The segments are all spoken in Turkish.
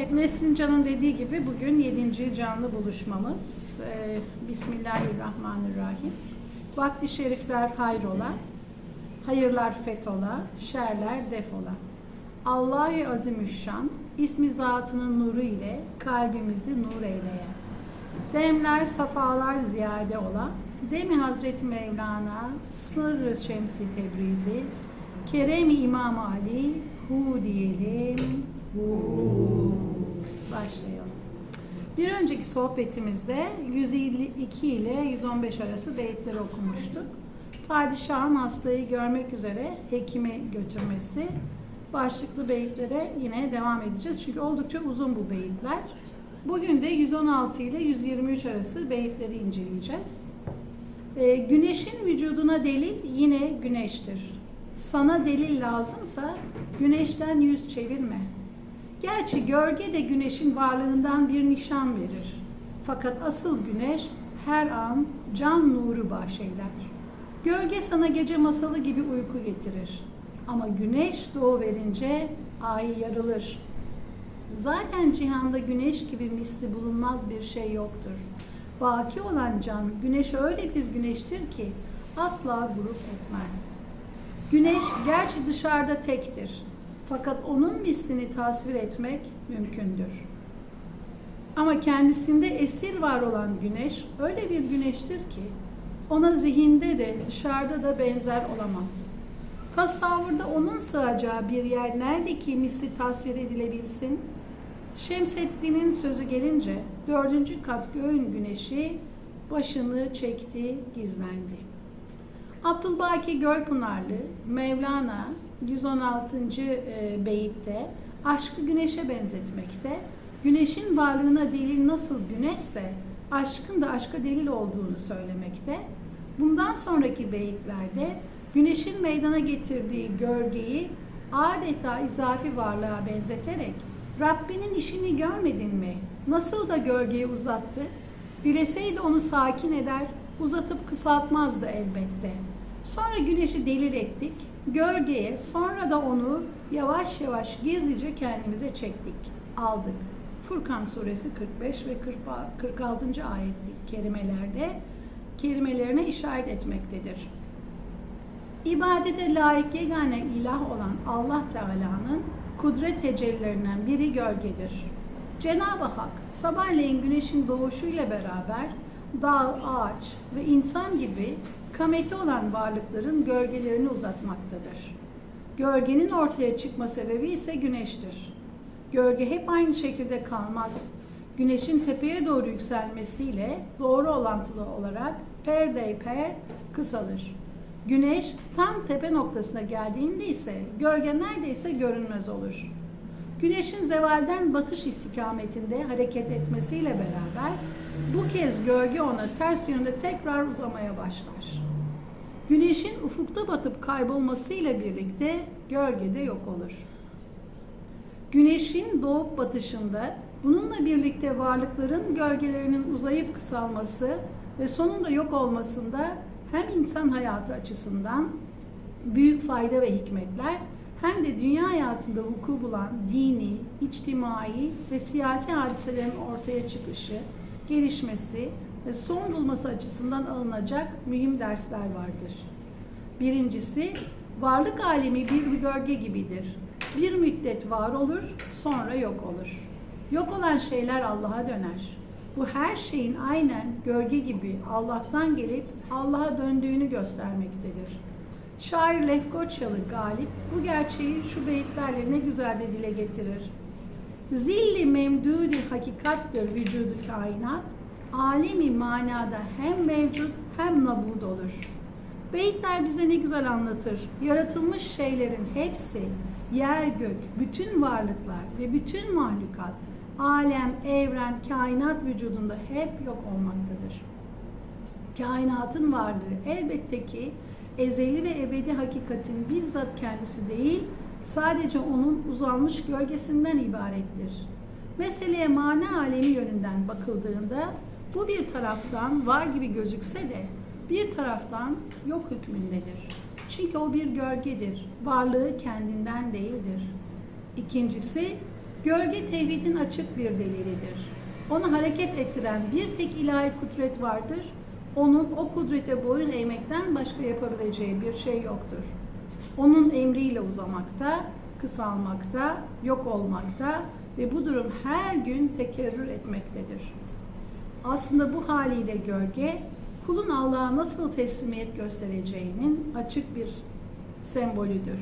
Evet, Nesrin Can'ın dediği gibi bugün 7. canlı buluşmamız. Ee, Bismillahirrahmanirrahim. Vakti şerifler hayrola, hayırlar fetola, şerler defola. Allah-u Azimüşşan, ismi zatının nuru ile kalbimizi nur eyleye. Demler, safalar ziyade ola, demi Hazreti Mevlana, sırrı şemsi tebrizi, Kerem-i İmam Ali, hu diyelim, hu. Başlayalım. Bir önceki sohbetimizde 152 ile 115 arası beyitleri okumuştuk. Padişahın hastayı görmek üzere hekime götürmesi başlıklı beyitlere yine devam edeceğiz. Çünkü oldukça uzun bu beyitler. Bugün de 116 ile 123 arası beyitleri inceleyeceğiz. Ee, güneşin vücuduna delil yine güneştir. Sana delil lazımsa güneşten yüz çevirme. Gerçi gölge de güneşin varlığından bir nişan verir. Fakat asıl güneş her an can nuru bahşeyler. Gölge sana gece masalı gibi uyku getirir. Ama güneş doğu verince ay yarılır. Zaten cihanda güneş gibi misli bulunmaz bir şey yoktur. Baki olan can, güneş öyle bir güneştir ki asla grup etmez. Güneş gerçi dışarıda tektir. Fakat onun mislini tasvir etmek mümkündür. Ama kendisinde esir var olan güneş öyle bir güneştir ki ona zihinde de dışarıda da benzer olamaz. Tasavvurda onun sığacağı bir yer nerede ki misli tasvir edilebilsin? Şemseddin'in sözü gelince dördüncü kat göğün güneşi başını çekti, gizlendi. Abdülbaki Gölpınarlı Mevlana 116. e, beyitte aşkı güneşe benzetmekte. Güneşin varlığına delil nasıl güneşse aşkın da aşka delil olduğunu söylemekte. Bundan sonraki beyitlerde güneşin meydana getirdiği gölgeyi adeta izafi varlığa benzeterek Rabbinin işini görmedin mi? Nasıl da gölgeyi uzattı? Dileseydi onu sakin eder, uzatıp kısaltmazdı elbette. Sonra güneşi delir ettik, gölgeye, sonra da onu yavaş yavaş gizlice kendimize çektik, aldık. Furkan suresi 45 ve 46. ayetlik kelimelerde kelimelerine işaret etmektedir. İbadete layık yegane ilah olan Allah Teala'nın kudret tecellilerinden biri gölgedir. Cenab-ı Hak sabahleyin güneşin doğuşuyla beraber dağ, ağaç ve insan gibi kameti olan varlıkların gölgelerini uzatmaktadır. Gölgenin ortaya çıkma sebebi ise güneştir. Gölge hep aynı şekilde kalmaz. Güneşin tepeye doğru yükselmesiyle doğru orantılı olarak perdeyper kısalır. Güneş tam tepe noktasına geldiğinde ise gölge neredeyse görünmez olur. Güneşin zevalden batış istikametinde hareket etmesiyle beraber bu kez gölge ona ters yönde tekrar uzamaya başlar. Güneşin ufukta batıp kaybolmasıyla birlikte gölge de yok olur. Güneşin doğup batışında bununla birlikte varlıkların gölgelerinin uzayıp kısalması ve sonunda yok olmasında hem insan hayatı açısından büyük fayda ve hikmetler hem de dünya hayatında vuku bulan dini, içtimai ve siyasi hadiselerin ortaya çıkışı, gelişmesi ve son bulması açısından alınacak mühim dersler vardır. Birincisi, varlık alemi bir gölge gibidir. Bir müddet var olur, sonra yok olur. Yok olan şeyler Allah'a döner. Bu her şeyin aynen gölge gibi Allah'tan gelip Allah'a döndüğünü göstermektedir. Şair Lefkoçyalı Galip bu gerçeği şu beyitlerle ne güzel de dile getirir. Zilli memdudi hakikattır vücudu kainat, alemi manada hem mevcut hem nabud olur. Beyitler bize ne güzel anlatır. Yaratılmış şeylerin hepsi, yer gök, bütün varlıklar ve bütün mahlukat, alem, evren, kainat vücudunda hep yok olmaktadır. Kainatın varlığı elbette ki ezeli ve ebedi hakikatin bizzat kendisi değil, sadece onun uzanmış gölgesinden ibarettir. Meseleye mana alemi yönünden bakıldığında bu bir taraftan var gibi gözükse de bir taraftan yok hükmündedir. Çünkü o bir gölgedir. Varlığı kendinden değildir. İkincisi Gölge tevhidin açık bir delilidir. Onu hareket ettiren bir tek ilahi kudret vardır. Onun o kudrete boyun eğmekten başka yapabileceği bir şey yoktur. Onun emriyle uzamakta, kısalmakta, yok olmakta ve bu durum her gün tekerrür etmektedir. Aslında bu haliyle gölge kulun Allah'a nasıl teslimiyet göstereceğinin açık bir sembolüdür.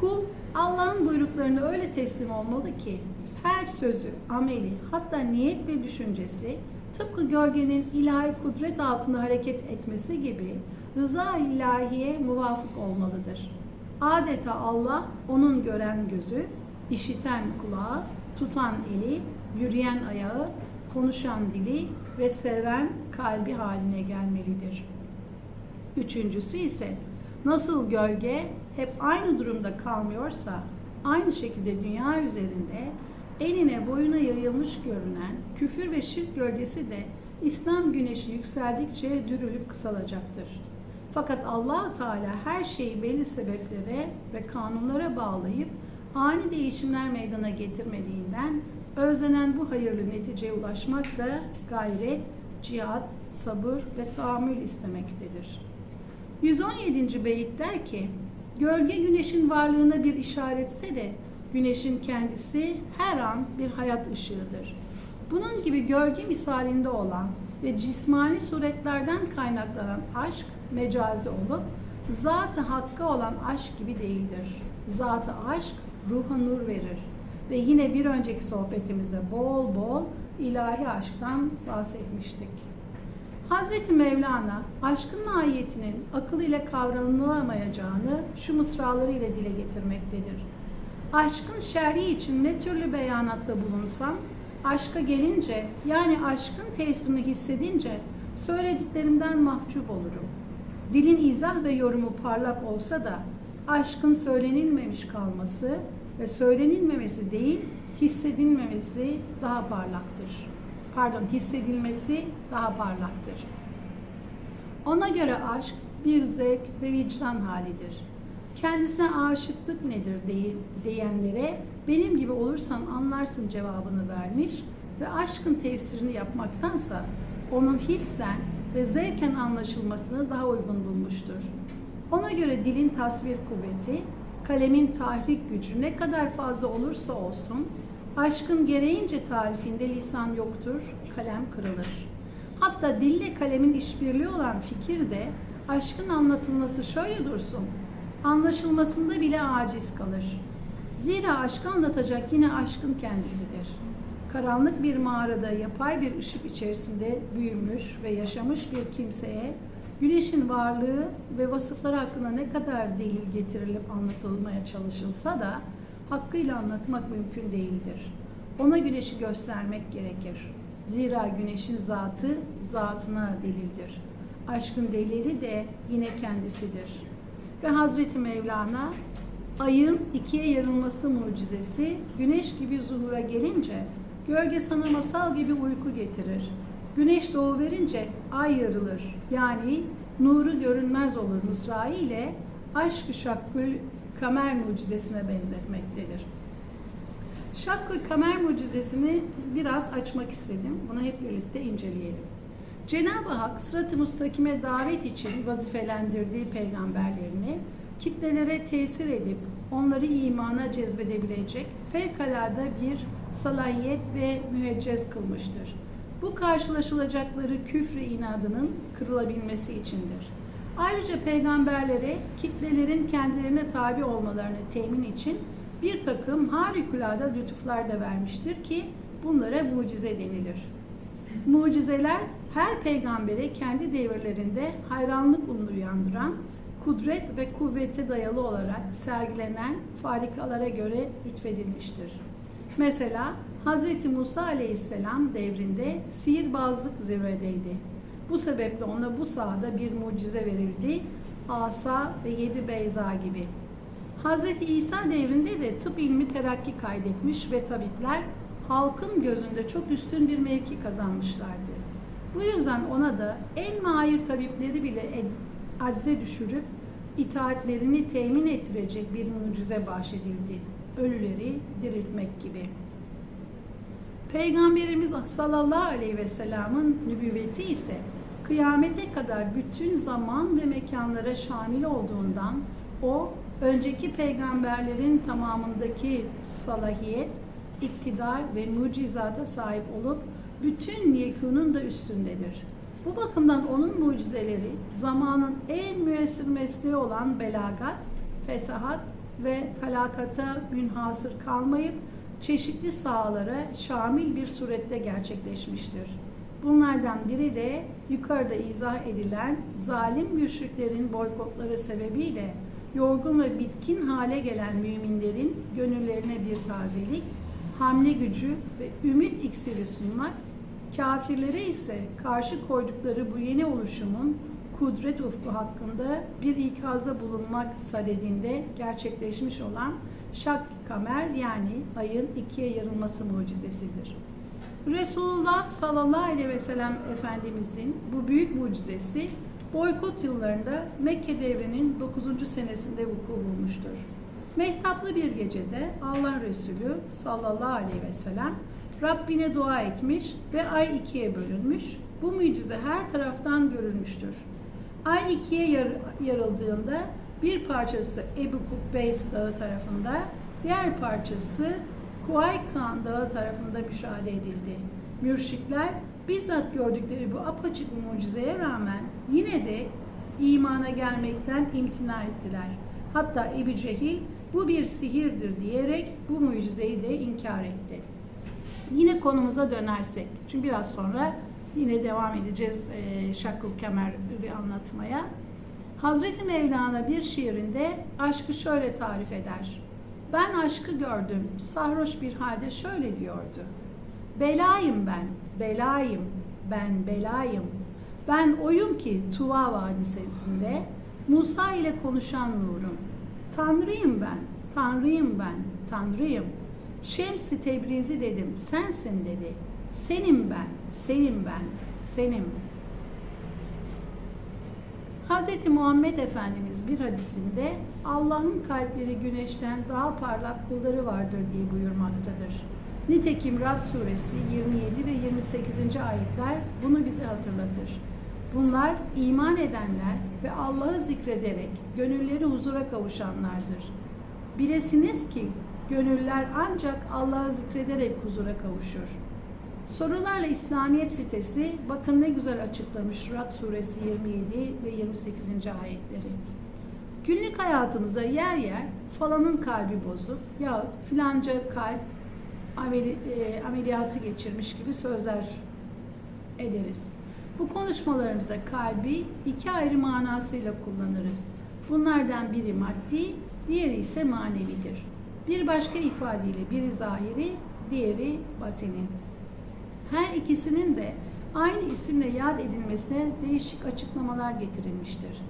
Kul Allah'ın buyruklarına öyle teslim olmalı ki her sözü, ameli, hatta niyet ve düşüncesi tıpkı gölgenin ilahi kudret altında hareket etmesi gibi rıza ilahiye muvafık olmalıdır. Adeta Allah onun gören gözü, işiten kulağı, tutan eli, yürüyen ayağı, konuşan dili ve seven kalbi haline gelmelidir. Üçüncüsü ise nasıl gölge hep aynı durumda kalmıyorsa aynı şekilde dünya üzerinde eline boyuna yayılmış görünen küfür ve şirk gölgesi de İslam güneşi yükseldikçe dürülüp kısalacaktır. Fakat allah Teala her şeyi belli sebeplere ve kanunlara bağlayıp ani değişimler meydana getirmediğinden özlenen bu hayırlı neticeye ulaşmak da gayret, cihat, sabır ve tahammül istemektedir. 117. beyit der ki, gölge güneşin varlığına bir işaretse de güneşin kendisi her an bir hayat ışığıdır. Bunun gibi gölge misalinde olan ve cismani suretlerden kaynaklanan aşk mecazi olup zat-ı hakkı olan aşk gibi değildir. Zat-ı aşk ruha nur verir. Ve yine bir önceki sohbetimizde bol bol ilahi aşktan bahsetmiştik. Hazreti Mevlana aşkın mahiyetinin akıl ile kavranılamayacağını şu mısraları ile dile getirmektedir. Aşkın şer'i için ne türlü beyanatta bulunsam, aşka gelince yani aşkın tesirini hissedince söylediklerimden mahcup olurum. Dilin izah ve yorumu parlak olsa da aşkın söylenilmemiş kalması ve söylenilmemesi değil, hissedilmemesi daha parlaktır. Pardon, hissedilmesi daha parlaktır. Ona göre aşk bir zevk ve vicdan halidir. Kendisine aşıklık nedir diye- diyenlere benim gibi olursan anlarsın cevabını vermiş ve aşkın tefsirini yapmaktansa onun hissen ve zevken anlaşılmasını daha uygun bulmuştur. Ona göre dilin tasvir kuvveti, kalemin tahrik gücü ne kadar fazla olursa olsun, aşkın gereğince tarifinde lisan yoktur, kalem kırılır. Hatta dille kalemin işbirliği olan fikir de aşkın anlatılması şöyle dursun, anlaşılmasında bile aciz kalır. Zira aşkı anlatacak yine aşkın kendisidir. Karanlık bir mağarada yapay bir ışık içerisinde büyümüş ve yaşamış bir kimseye güneşin varlığı ve vasıfları hakkında ne kadar delil getirilip anlatılmaya çalışılsa da hakkıyla anlatmak mümkün değildir. Ona güneşi göstermek gerekir. Zira güneşin zatı zatına delildir. Aşkın delili de yine kendisidir. Ve Hazreti Mevlana ayın ikiye yarılması mucizesi güneş gibi zuhura gelince gölge sana masal gibi uyku getirir. Güneş doğu verince ay yarılır. Yani nuru görünmez olur mısrağı ile aşk-ı şakkül kamer mucizesine benzetmektedir. Şakkül kamer mucizesini biraz açmak istedim. Bunu hep birlikte inceleyelim. Cenab-ı Hak sırat-ı müstakime davet için vazifelendirdiği peygamberlerini kitlelere tesir edip onları imana cezbedebilecek fevkalade bir salahiyet ve müeccez kılmıştır. Bu karşılaşılacakları küfrü inadının kırılabilmesi içindir. Ayrıca peygamberlere kitlelerin kendilerine tabi olmalarını temin için bir takım harikulade lütuflar da vermiştir ki bunlara mucize denilir. Mucizeler her peygambere kendi devirlerinde hayranlık uyandıran, kudret ve kuvvete dayalı olarak sergilenen farikalara göre lütfedilmiştir. Mesela Hz. Musa aleyhisselam devrinde sihirbazlık zirvedeydi. Bu sebeple ona bu sahada bir mucize verildi. Asa ve yedi beyza gibi. Hz. İsa devrinde de tıp ilmi terakki kaydetmiş ve tabipler halkın gözünde çok üstün bir mevki kazanmışlardı. Bu yüzden ona da en mahir tabipleri bile acize düşürüp itaatlerini temin ettirecek bir mucize bahşedildi. Ölüleri diriltmek gibi. Peygamberimiz sallallahu aleyhi ve sellem'in nübüvveti ise kıyamete kadar bütün zaman ve mekanlara şamil olduğundan o önceki peygamberlerin tamamındaki salahiyet, iktidar ve mucizata sahip olup bütün yekunun da üstündedir. Bu bakımdan onun mucizeleri zamanın en müessir mesleği olan belagat, fesahat ve talakata münhasır kalmayıp çeşitli sahalara şamil bir surette gerçekleşmiştir. Bunlardan biri de yukarıda izah edilen zalim müşriklerin boykotları sebebiyle yorgun ve bitkin hale gelen müminlerin gönüllerine bir tazelik, hamle gücü ve ümit iksiri sunmak, kafirlere ise karşı koydukları bu yeni oluşumun kudret ufku hakkında bir ikazda bulunmak sadedinde gerçekleşmiş olan şak kamer yani ayın ikiye yarılması mucizesidir. Resulullah sallallahu aleyhi ve sellem Efendimizin bu büyük mucizesi boykot yıllarında Mekke devrinin 9. senesinde vuku bulmuştur. Mehtaplı bir gecede Allah Resulü sallallahu aleyhi ve sellem Rabbine dua etmiş ve ay ikiye bölünmüş. Bu mucize her taraftan görülmüştür. Ay ikiye yar- yarıldığında bir parçası Ebu Kubbeys Dağı tarafında, diğer parçası Kuaykan Dağı tarafında müşahede edildi. Mürşikler bizzat gördükleri bu apaçık mucizeye rağmen yine de imana gelmekten imtina ettiler. Hatta Ebu Cehil bu bir sihirdir diyerek bu mucizeyi de inkar etti. Yine konumuza dönersek, çünkü biraz sonra yine devam edeceğiz e, Şakkul Kemer bir anlatmaya. Hazreti Mevlana bir şiirinde aşkı şöyle tarif eder. Ben aşkı gördüm, sarhoş bir halde şöyle diyordu. Belayım ben, belayım, ben belayım. Ben oyum ki Tuva Vadisi'nde Musa ile konuşan nurum. Tanrıyım ben, Tanrıyım ben, Tanrıyım. Şems-i Tebrizi dedim, sensin dedi. Senim ben, senim ben, senim. Hz. Muhammed Efendimiz bir hadisinde Allah'ın kalpleri güneşten daha parlak kulları vardır diye buyurmaktadır. Nitekim Rad suresi 27 ve 28. ayetler bunu bize hatırlatır. Bunlar iman edenler ve Allah'ı zikrederek gönülleri huzura kavuşanlardır. Bilesiniz ki gönüller ancak Allah'ı zikrederek huzura kavuşur. Sorularla İslamiyet sitesi bakın ne güzel açıklamış Rad suresi 27 ve 28. ayetleri. Günlük hayatımızda yer yer falanın kalbi bozuk yahut filanca kalp ameli, e, ameliyatı geçirmiş gibi sözler ederiz. Bu konuşmalarımızda kalbi iki ayrı manasıyla kullanırız. Bunlardan biri maddi, diğeri ise manevidir. Bir başka ifadeyle biri zahiri, diğeri batini. Her ikisinin de aynı isimle yad edilmesine değişik açıklamalar getirilmiştir.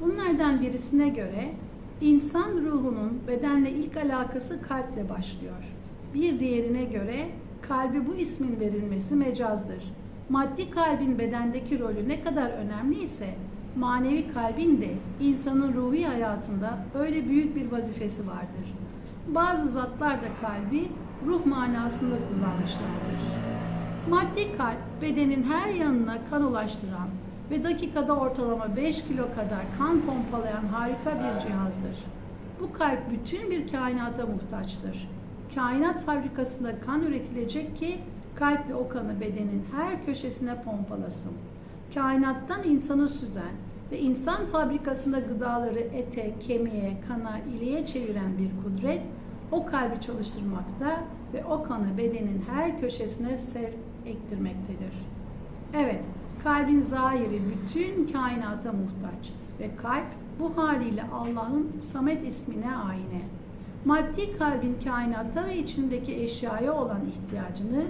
Bunlardan birisine göre insan ruhunun bedenle ilk alakası kalple başlıyor. Bir diğerine göre kalbi bu ismin verilmesi mecazdır. Maddi kalbin bedendeki rolü ne kadar önemli ise manevi kalbin de insanın ruhi hayatında öyle büyük bir vazifesi vardır. Bazı zatlar da kalbi ruh manasında kullanmışlardır. Maddi kalp bedenin her yanına kan ulaştıran ve dakikada ortalama 5 kilo kadar kan pompalayan harika bir cihazdır. Bu kalp bütün bir kainata muhtaçtır. Kainat fabrikasında kan üretilecek ki kalp de o kanı bedenin her köşesine pompalasın. Kainattan insanı süzen ve insan fabrikasında gıdaları ete, kemiğe, kana, iliğe çeviren bir kudret o kalbi çalıştırmakta ve o kanı bedenin her köşesine sevk ektirmektedir. Evet, kalbin zahiri bütün kainata muhtaç ve kalp bu haliyle Allah'ın Samet ismine ayine. Maddi kalbin kainatta ve içindeki eşyaya olan ihtiyacını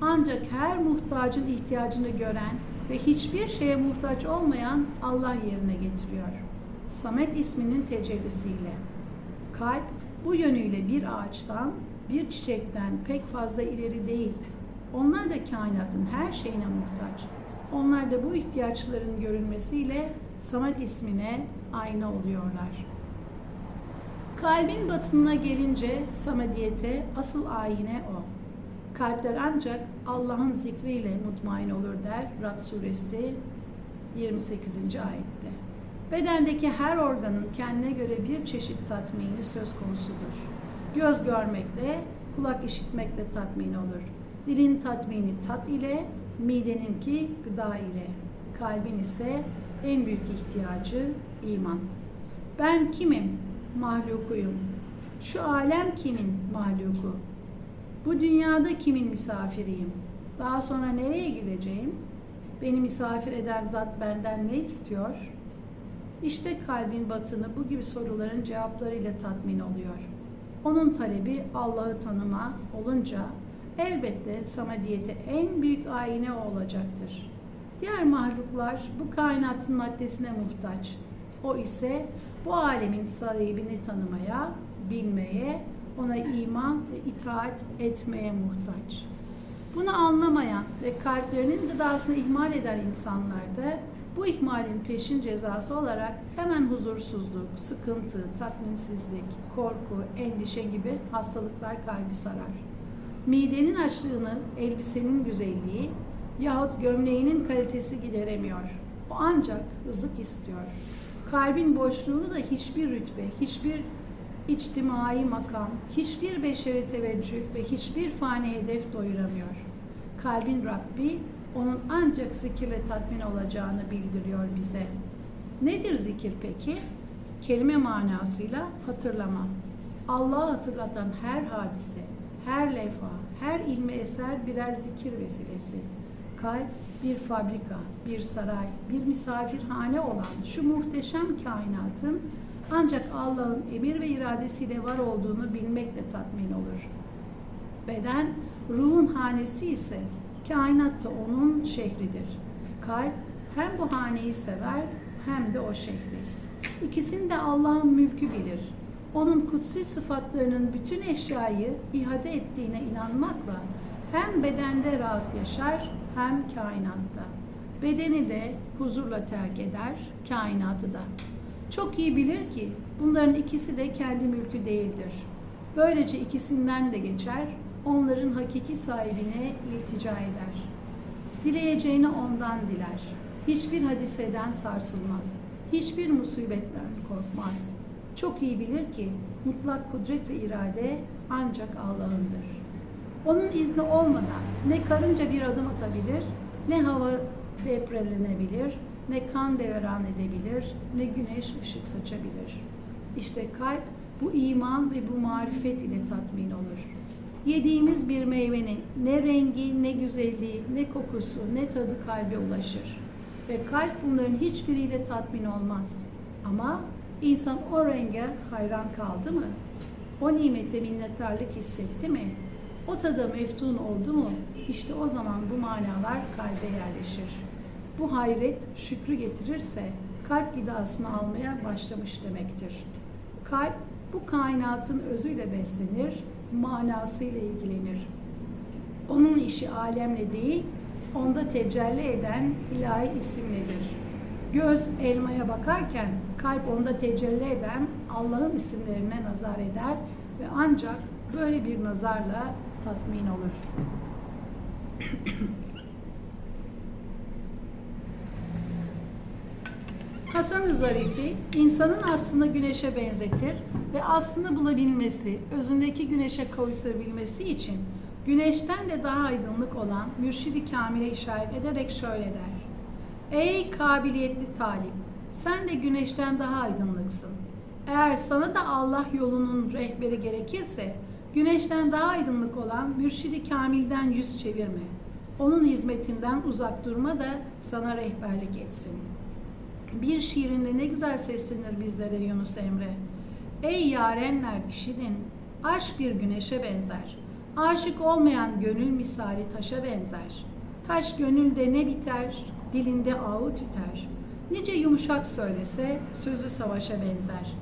ancak her muhtacın ihtiyacını gören ve hiçbir şeye muhtaç olmayan Allah yerine getiriyor. Samet isminin tecellisiyle. Kalp bu yönüyle bir ağaçtan, bir çiçekten pek fazla ileri değil. Onlar da kainatın her şeyine muhtaç. Onlar da bu ihtiyaçların görülmesiyle Samet ismine ayna oluyorlar. Kalbin batınına gelince Samediyete asıl ayine o. Kalpler ancak Allah'ın zikriyle mutmain olur der Rad suresi 28. ayette. Bedendeki her organın kendine göre bir çeşit tatmini söz konusudur. Göz görmekle, kulak işitmekle tatmin olur. Dilin tatmini tat ile, mideninki gıda ile. Kalbin ise en büyük ihtiyacı iman. Ben kimim? Mahlukuyum. Şu alem kimin mahluku? Bu dünyada kimin misafiriyim? Daha sonra nereye gideceğim? Beni misafir eden zat benden ne istiyor? İşte kalbin batını bu gibi soruların cevaplarıyla tatmin oluyor. Onun talebi Allah'ı tanıma olunca elbette samediyete en büyük ayine olacaktır. Diğer mahluklar bu kainatın maddesine muhtaç. O ise bu alemin sahibini tanımaya, bilmeye, ona iman ve itaat etmeye muhtaç. Bunu anlamayan ve kalplerinin gıdasını ihmal eden insanlarda bu ihmalin peşin cezası olarak hemen huzursuzluk, sıkıntı, tatminsizlik, korku, endişe gibi hastalıklar kalbi sarar. Midenin açlığını elbisenin güzelliği yahut gömleğinin kalitesi gideremiyor. O ancak rızık istiyor. Kalbin boşluğunu da hiçbir rütbe, hiçbir içtimai makam, hiçbir beşeri teveccüh ve hiçbir fani hedef doyuramıyor. Kalbin Rabbi onun ancak zikirle tatmin olacağını bildiriyor bize. Nedir zikir peki? Kelime manasıyla hatırlama. Allah'ı hatırlatan her hadise, her levha, her ilmi eser birer zikir vesilesi. Kalp bir fabrika, bir saray, bir misafirhane olan şu muhteşem kainatın ancak Allah'ın emir ve iradesiyle var olduğunu bilmekle tatmin olur. Beden ruhun hanesi ise kainatta onun şehridir. Kalp hem bu haneyi sever hem de o şehri. İkisini de Allah'ın mülkü bilir. Onun kutsi sıfatlarının bütün eşyayı ihade ettiğine inanmakla hem bedende rahat yaşar hem kainatta. Bedeni de huzurla terk eder, kainatı da. Çok iyi bilir ki bunların ikisi de kendi mülkü değildir. Böylece ikisinden de geçer, onların hakiki sahibine iltica eder. Dileyeceğini ondan diler. Hiçbir hadiseden sarsılmaz. Hiçbir musibetten korkmaz. Çok iyi bilir ki mutlak kudret ve irade ancak Allah'ındır. Onun izni olmadan ne karınca bir adım atabilir, ne hava deprelenebilir, ne kan devran edebilir, ne güneş ışık saçabilir. İşte kalp bu iman ve bu marifet ile tatmin olur. Yediğimiz bir meyvenin ne rengi, ne güzelliği, ne kokusu, ne tadı kalbe ulaşır. Ve kalp bunların hiçbiriyle tatmin olmaz. Ama insan o renge hayran kaldı mı? O nimette minnettarlık hissetti mi? O tada meftun oldu mu? İşte o zaman bu manalar kalbe yerleşir. Bu hayret şükrü getirirse kalp gıdasını almaya başlamış demektir. Kalp bu kainatın özüyle beslenir, manasıyla ilgilenir. Onun işi alemle değil, onda tecelli eden ilahi isimledir. Göz elmaya bakarken kalp onda tecelli eden Allah'ın isimlerine nazar eder ve ancak böyle bir nazarla tatmin olur. Hasan-ı Zarifi insanın aslında güneşe benzetir ve aslını bulabilmesi, özündeki güneşe kavuşabilmesi için güneşten de daha aydınlık olan mürşidi kamile işaret ederek şöyle der. Ey kabiliyetli talip, sen de güneşten daha aydınlıksın. Eğer sana da Allah yolunun rehberi gerekirse, güneşten daha aydınlık olan mürşidi kamilden yüz çevirme. Onun hizmetinden uzak durma da sana rehberlik etsin.'' Bir şiirinde ne güzel seslenir bizlere Yunus Emre. Ey yarenler işidin, aşk bir güneşe benzer. Aşık olmayan gönül misali taşa benzer. Taş gönülde ne biter, dilinde ağı tüter. Nice yumuşak söylese, sözü savaşa benzer.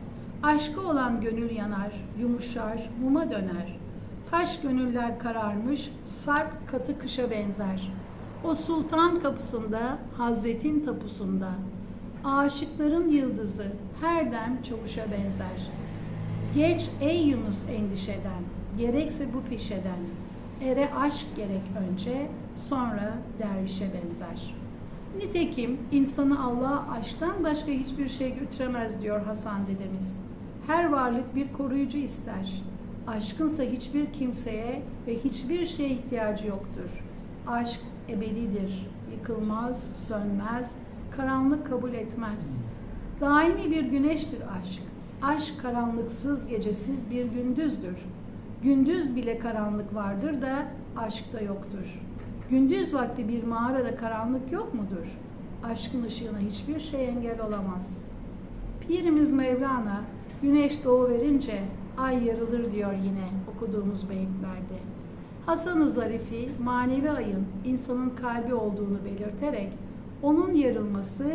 Aşkı olan gönül yanar, yumuşar, muma döner. Taş gönüller kararmış, sarp katı kışa benzer. O sultan kapısında, hazretin tapusunda, Aşıkların yıldızı her dem çavuşa benzer. Geç ey Yunus endişeden, gerekse bu pişeden. Ere aşk gerek önce, sonra dervişe benzer. Nitekim insanı Allah'a aşktan başka hiçbir şey götüremez diyor Hasan dedemiz. Her varlık bir koruyucu ister. Aşkınsa hiçbir kimseye ve hiçbir şeye ihtiyacı yoktur. Aşk ebedidir, yıkılmaz, sönmez, karanlık kabul etmez. Daimi bir güneştir aşk. Aşk karanlıksız, gecesiz bir gündüzdür. Gündüz bile karanlık vardır da aşk da yoktur. Gündüz vakti bir mağarada karanlık yok mudur? Aşkın ışığına hiçbir şey engel olamaz. Pirimiz Mevlana, güneş doğu verince ay yarılır diyor yine okuduğumuz beyitlerde. Hasan-ı Zarifi, manevi ayın insanın kalbi olduğunu belirterek, onun yarılması,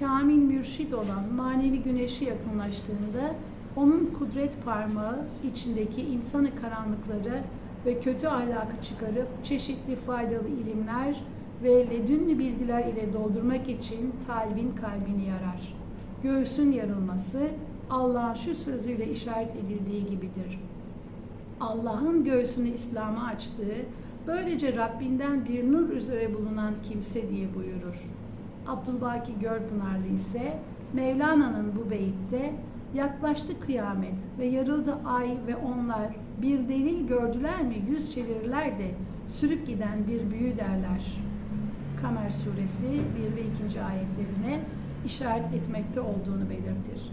kamil mürşid olan manevi güneşi yakınlaştığında, onun kudret parmağı içindeki insanı karanlıkları ve kötü ahlakı çıkarıp çeşitli faydalı ilimler ve ledünlü bilgiler ile doldurmak için talibin kalbini yarar. Göğsün yarılması Allah'ın şu sözüyle işaret edildiği gibidir. Allah'ın göğsünü İslam'a açtığı, böylece Rabbinden bir nur üzere bulunan kimse diye buyurur. Abdülbaki Görpınarlı ise Mevlana'nın bu beyitte yaklaştı kıyamet ve yarıldı ay ve onlar bir delil gördüler mi yüz çevirirler de sürüp giden bir büyü derler. Kamer suresi 1 ve 2. ayetlerine işaret etmekte olduğunu belirtir.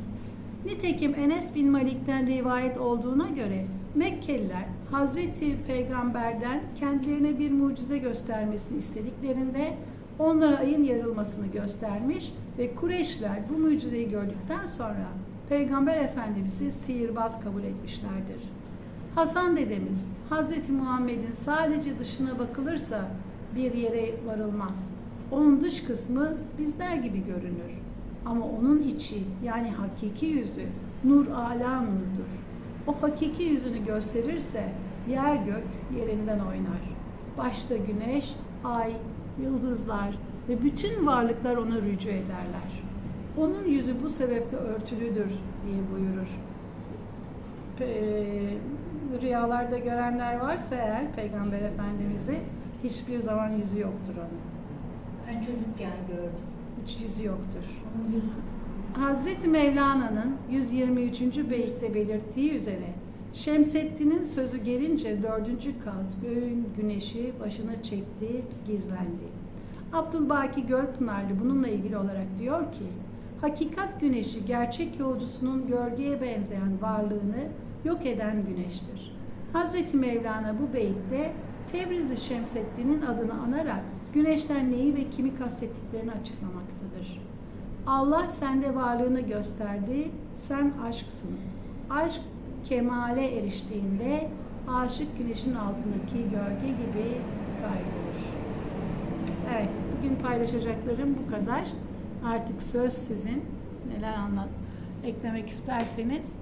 Nitekim Enes bin Malik'ten rivayet olduğuna göre Mekkeliler Hazreti Peygamber'den kendilerine bir mucize göstermesini istediklerinde onlara ayın yarılmasını göstermiş ve Kureyşler bu mucizeyi gördükten sonra Peygamber Efendimiz'i sihirbaz kabul etmişlerdir. Hasan dedemiz Hazreti Muhammed'in sadece dışına bakılırsa bir yere varılmaz. Onun dış kısmı bizler gibi görünür. Ama onun içi yani hakiki yüzü nur ala nurdur. O hakiki yüzünü gösterirse yer gök yerinden oynar. Başta güneş, ay, yıldızlar ve bütün varlıklar ona rücu ederler. Onun yüzü bu sebeple örtülüdür diye buyurur. Pe- rüyalarda görenler varsa eğer Peygamber Efendimiz'i hiçbir zaman yüzü yoktur onun. Ben çocukken gördüm. Hiç yüzü yoktur. Onun yüzü Hazreti Mevlana'nın 123. beyitte belirttiği üzere Şemseddin'in sözü gelince dördüncü kat göğün güneşi başına çekti, gizlendi. Abdülbaki Gölpınarlı bununla ilgili olarak diyor ki, hakikat güneşi gerçek yolcusunun gölgeye benzeyen varlığını yok eden güneştir. Hazreti Mevlana bu beyitte Tebrizli Şemseddin'in adını anarak güneşten neyi ve kimi kastettiklerini açıklamaktadır. Allah sende varlığını gösterdi, sen aşksın. Aşk kemale eriştiğinde aşık güneşin altındaki gölge gibi kaybolur. Evet, bugün paylaşacaklarım bu kadar. Artık söz sizin. Neler anlat eklemek isterseniz